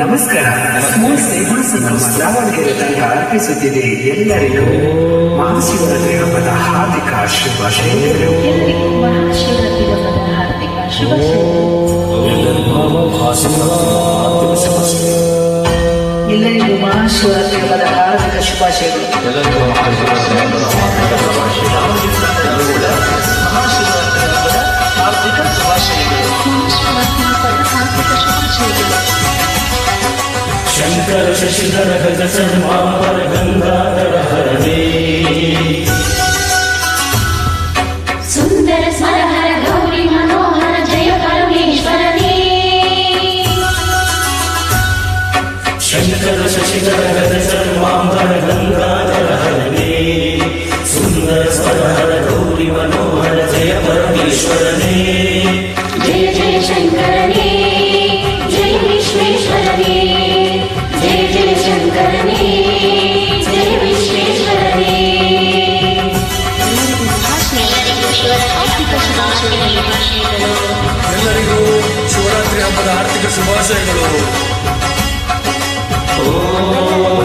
ನಮಸ್ಕಾರ. ಸ್ಮೂಲ್ ಸೇವಾ ಸಂಘ ದಾವಣಗೆರೆ ತಂಡ ಅರ್ಪಿಸುತ್ತಿದೆ. ಎಲ್ಲರಿಗೂ ಮಹಾಶಿವರಾತ್ರಿ ಹಬ್ಬದ ಹಾರ್ದಿಕ ಶುಭಾಶಯಗಳು. ಎಲ್ಲರಿಗೂ ಮಹಾಶಿವರಾತ್ರಿ ಹಬ್ಬದ ಹಾರ್ದಿಕ ಶುಭಾಶಯಗಳು. ಎಲ್ಲರಿಗೂ ಮಹಾಶಿವರಾತ್ರಿ ಹಬ್ಬದ ಹಾರ್ದಿಕ ಶುಭಾಶಯಗಳು. ಹಾರ್ದಿಕ ಶುಭಾಶಯಗಳು ಹಾರ್ದಿಕ ಶುಭಾಶಯಗಳು. ಶಶಿಧರ ಗಜ ಸನ್ಮಾವರ ಗಂಗಾಧರ ಹರದೇ ಶಿವರಾತ್ರಿ ಹಬ್ಬದ ಆರ್ಥಿಕ ಶುಭಾಶಯಗಳು ಎಲ್ಲರಿಗೂ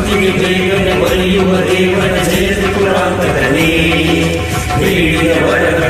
ಭಕ್ತಿಗೆ ಬೇಗನೆ ಒಲಿಯುವ ದೇವನ ಜಯ ತ್ರಿಪುರಾಂತಕನೇ ಬೇಡಿದ ವರಗಳ